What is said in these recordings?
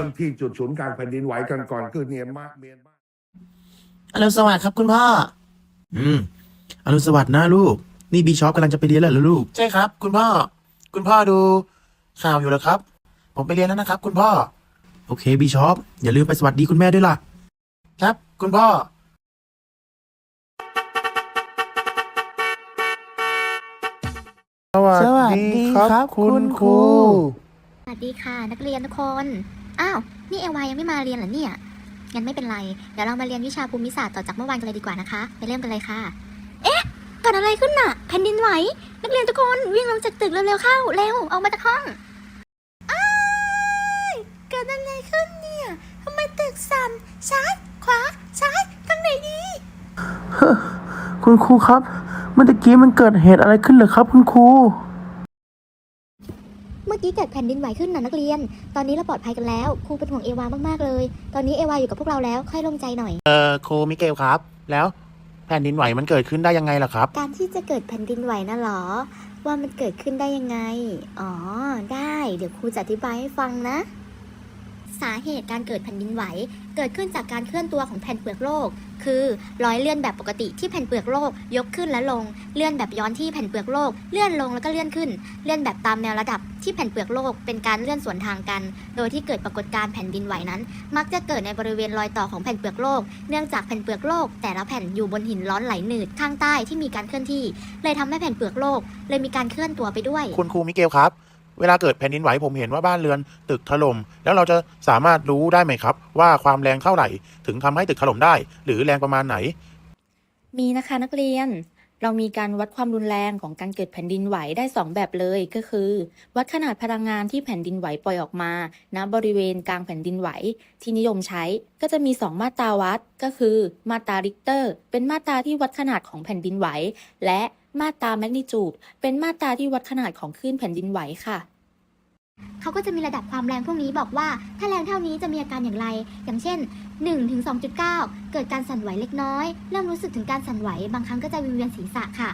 ริ่มที่จุดศูนย์กลางแผ่นดินไหวกันก่อนคือเมียนมาเมียนมาอรุณสวัสดิ์ครับคุณพ่อ อืมอรุณสวัสดิ์นะลูก นี่บีชอปกำลังจะไปเรียนแล้วเหรอลูก ใช่ครับ คุณพ่อ คุณพ่อดูข่าวอยู่เหรอครับ ผมไปเรียนแล้วนะครับ คุณพ่อ โอเคบีชอปอย่าลืมไปสวัสดีคุณแม่ด้วยล่ะ ครับ คุณพ่อ สวัสดีครับคุณครู สวัสดีค่ะนักเรียนทุกคน อ้าว นี่เอวายังไม่มาเรียนเหรอเนี่ย งั้นไม่เป็นไร เดี๋ยวเรามาเรียนวิชาภูมิศาสตร์ต่อจากเมื่อวานกันเลยดีกว่านะคะ ไปเริ่มกันเลยค่ะ เอ๊ะเกิดอะไรขึ้นน่ะ แผ่นดินไหว นักเรียนทุกคนวิ่งลงจากตึกเร็วๆเข้า เร็ว ออกมาจากห้องอ้ายเกิดอะไรขึ้นเนี่ยทำไมตึกสั่นซ้ายขวาซ้ายทางไหนดี คุณครูครับ เมื่อตะกี้มันเกิดเหตุอะไรขึ้นเหรอครับ คุณครู เมื่อกี้เกิดแผ่นดินไหวขึ้นนะนักเรียน ตอนนี้เราปลอดภัยกันแล้ว ครูเป็นห่วงเอวามากๆเลย ตอนนี้เอวาอยู่กับพวกเราแล้ว ค่อยโลงใจหน่อย เอ่อครูมิเกลครับ แล้วแผ่นดินไหวมันเกิดขึ้นได้ยังไงล่ะครับ การที่จะเกิดแผ่นดินไหวนะเหรอ ว่ามันเกิดขึ้นได้ยังไง อ๋อ ได้ เดี๋ยวครูจะอธิบายให้ฟังนะ สาเหตุการเกิดแผ่นดินไหว เกิดขึ้นจากการเคลื่อนตัวของแผ่นเปลือกโลก คือร้อยเลื่อนแบบปกติที่แผ่นเปลือกโลก ยกขึ้นและลง เลื่อนแบบย้อนที่แผ่นเปลือกโลก เลื่อนลงแล้วก็เลื่อนขึ้น เลื่อนแบบตามแนวระดับที่แผ่นเปลือกโลกเป็นการเลื่อนสวนทางกัน โดยที่เกิดปรากฏการณ์แผ่นดินไหวนั้น มักจะเกิดในบริเวณรอยต่อของแผ่นเปลือกโลก เนื่องจากแผ่นเปลือกโลก แต่ละแผ่นอยู่บนหินร้อนไหลหนืดข้างใต้ที่มีการเคลื่อนที่ เลยทำให้แผ่นเปลือกโลก เลยมีการเคลื่อนตัวไปด้วย คุณครูมิเกลครับ เวลาเกิดแผ่นดินไหวผมเห็นว่าบ้านเรือนตึกถล่มแล้วเราจะสามารถรู้ได้ไหมครับ ว่าความแรงเท่าไหร่ ถึงทำให้ตึกถล่มได้ หรือแรงประมาณไหน มีนะคะนักเรียน เรามีการวัดความรุนแรงของการเกิดแผ่นดินไหวได้ 2 แบบเลยก็คือ วัดขนาดพลังงานที่แผ่นดินไหวปล่อยออกมาณบริเวณกลางแผ่นดินไหวที่นิยมใช้ ก็จะมี 2 มาตราวัดก็คือ มาตราริกเตอร์ เป็นมาตราที่วัดขนาดของแผ่นดินไหว และ มาตราแมกนิจูดเป็นมาตราที่วัดขนาดของคลื่นแผ่นดินไหวค่ะ เขาก็จะมีระดับความแรงพวกนี้บอกว่า ถ้าแรงเท่านี้จะมีอาการอย่างไร อย่างเช่น1ถึง2.9 เกิดการสั่นไหวเล็กน้อย เริ่มรู้สึกถึงการสั่นไหว บางครั้งก็จะวิงเวียนศีรษะค่ะ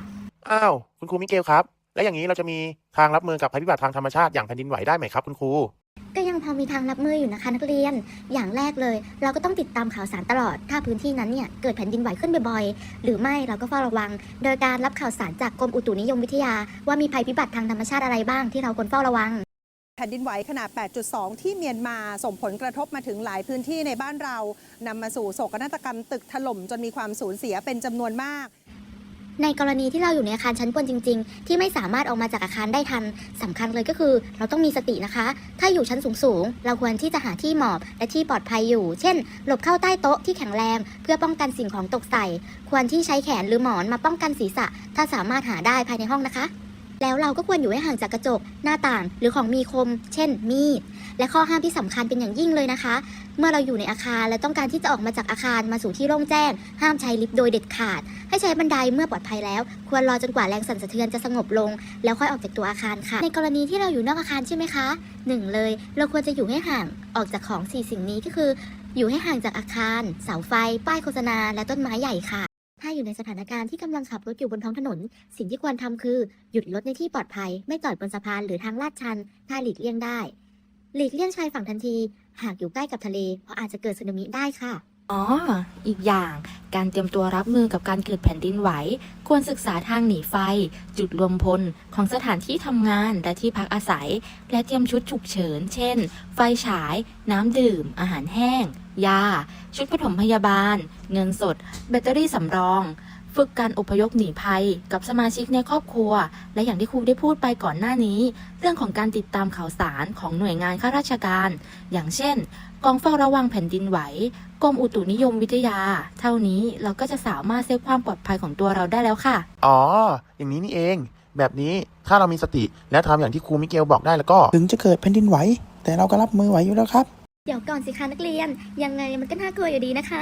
อ้าว คุณครูมิเกลครับ แล้วอย่างนี้เราจะมีทางรับมือกับภัยพิบัติทางธรรมชาติอย่างแผ่นดินไหวได้ไหมครับคุณครู ก็ยังพอมีทางรับมืออยู่นะคะนักเรียน อย่างแรกเลย เราก็ต้องติดตามข่าวสารตลอด ถ้าพื้นที่นั้นเนี่ยเกิดแผ่นดินไหวขึ้นบ่อยๆ หรือไม่เราก็เฝ้าระวัง โดยการรับข่าวสารจากกรมอุตุนิยมวิทยา ว่ามีภัยพิบัติทางธรรมชาติอะไรบ้างที่เราควรเฝ้าระวังแผ่นดินไหวขนาด 8.2 ที่เมียนมาส่งผลกระทบมาถึงหลายพื้นที่ในบ้านเรานำมาสู่โศกนาฏกรรมตึกถล่มจนมีความสูญเสียเป็นจำนวนมาก ในกรณีที่เราอยู่ในอาคารชั้นบนจริง ๆ ที่ไม่สามารถออกมาจากอาคารได้ทันสำคัญเลยก็คือ เราต้องมีสตินะคะ ถ้าอยู่ชั้นสูงๆ เราควรที่จะหาที่หมอบและที่ปลอดภัยอยู่ เช่น หลบเข้าใต้โต๊ะที่แข็งแรง เพื่อป้องกันสิ่งของตกใส่ ควรที่ใช้แขนหรือหมอนมาป้องกันศีรษะ ถ้าสามารถหาได้ภายในห้องนะคะ แล้วเราก็ควรอยู่ให้ห่างจากกระจก หน้าต่าง หรือของมีคม เช่น มีด และข้อห้ามที่สำคัญเป็นอย่างยิ่งเลยนะคะ เมื่อเราอยู่ในอาคารและต้องการที่จะออกมาจากอาคารมาสู่ที่โล่งแจ้ง ห้ามใช้ลิฟต์โดยเด็ดขาด ให้ใช้บันไดเมื่อปลอดภัยแล้ว ควรรอจนกว่าแรงสั่นสะเทือนจะสงบลง แล้วค่อยออกจากตัวอาคารค่ะ ในกรณีที่เราอยู่นอกอาคารใช่ไหมคะหนึ่งเลย เราควรจะอยู่ให้ห่างออกจากของสี่สิ่งนี้ก็คือ อยู่ให้ห่างจากอาคาร เสาไฟ ป้ายโฆษณา และต้นไม้ใหญ่ค่ะ ถ้าอยู่ในสถานการณ์ที่กำลังขับรถอยู่บนท้องถนน สิ่งที่ควรทำคือ หยุดรถในที่ปลอดภัย ไม่จอดบนสะพานหรือทางลาดชัน ถ้าหลีกเลี่ยงได้ หลีกเลี่ยงชายฝั่งทันที หากอยู่ใกล้กับทะเล เพราะอาจจะเกิดสึนามิได้ค่ะ อ๋อ อีกอย่าง การเตรียมตัวรับมือกับการเกิดแผ่นดินไหว ควรศึกษาทางหนีไฟ จุดรวมพลของสถานที่ทำงานและที่พักอาศัย และเตรียมชุดฉุกเฉิน เช่น ไฟฉาย น้ำดื่ม อาหารแห้ง ยา ชุดปฐมพยาบาล เงินสด แบตเตอรี่สำรอง ฝึกการอพยพหนีภัยกับสมาชิกในครอบครัว และอย่างที่ครูได้พูดไปก่อนหน้านี้ เรื่องของการติดตามข่าวสารของหน่วยงานข้าราชการ อย่างเช่น กองเฝ้าระวังแผ่นดินไหวกรมอุตุนิยมวิทยา เท่านี้เราก็จะสามารถเซฟความปลอดภัยของตัวเราได้แล้วค่ะ อ๋อ อย่างนี้นี่เอง แบบนี้ถ้าเรามีสติและทำอย่างที่ครูมิเกลบอกได้แล้วก็ ถึงจะเกิดแผ่นดินไหว แต่เราก็รับมือไหวอยู่แล้วครับ เดี๋ยวก่อนสิคะนักเรียน ยังไงมันก็น่ากลัวอยู่ดีนะคะ